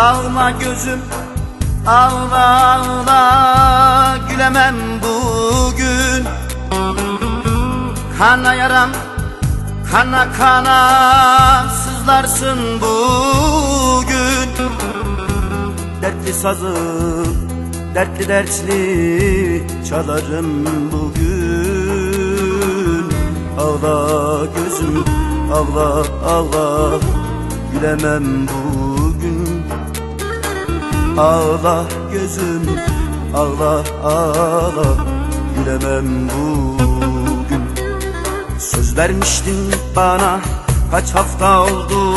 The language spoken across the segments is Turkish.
Ağla gözüm Ağla ağla gülemem bugün. Kana yaram kana kana. Sızlarsın bugün. Dertli sazım dertli dertli. Çalarım bugün. Ağla gözüm ağla ağla. Gülemem bugün Ağla gözüm ağla ağla. Gülemem bugün. Söz vermiştin bana kaç hafta oldu?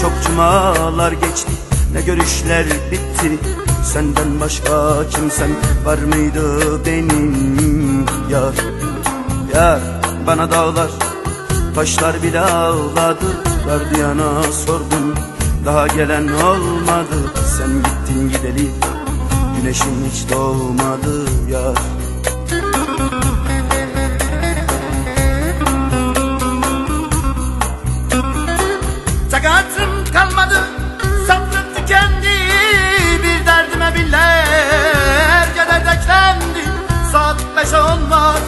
Çok cumalar geçti ne görüşler bitti? Senden başka kimsem var mıydı benim? Yar Yar bana dağlar taşlar bile ağladı. Gardiyana sordum daha gelen olmadı. Sen gittin gideli. Güneşin hiç doğmadı yar Takatım kalmadı. Sabrım tükendi. Bir derdime binlerce dert eklendi Saat beşe olmaz.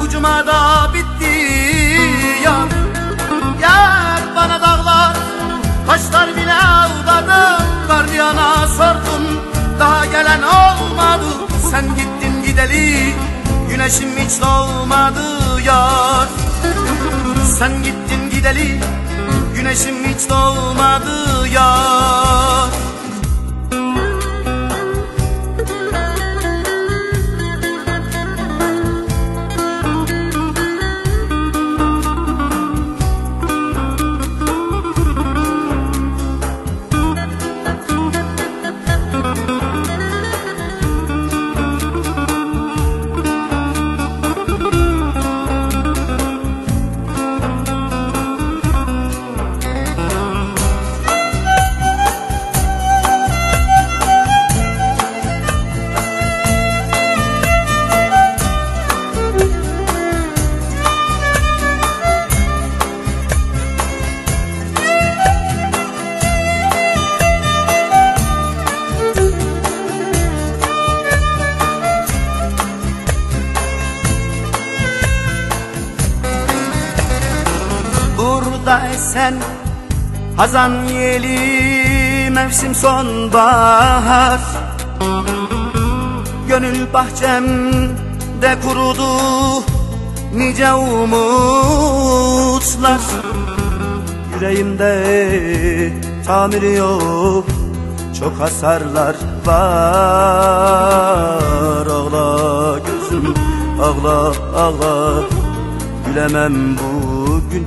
Bu cumada bitti Güneşim hiç doğmadı yar. Sen gittin gideli Güneşim hiç doğmadı yar Burada esen. Hazan yeli mevsim sonbahar. Gönül bahçemde kurudu nice umutlar. Yüreğimde tamiri yok çok hasarlar var. Ağla gözüm ağla ağla. Gülemem bugün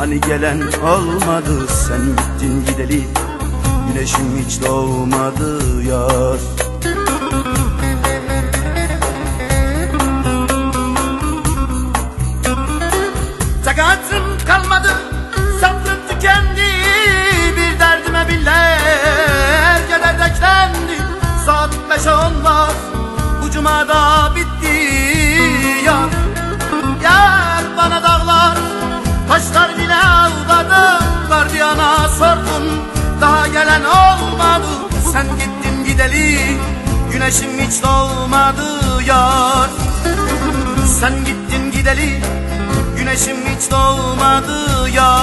Hani gelen olmadı sen gittin gideli. Güneşim hiç doğmadı yar. Takatım kalmadı sabrım tükendi. Bir derdime binlerce dert eklendi Saat beşe olmaz gideli Güneşim hiç doğmadı yar. Sen gittin gideli Güneşim hiç doğmadı yar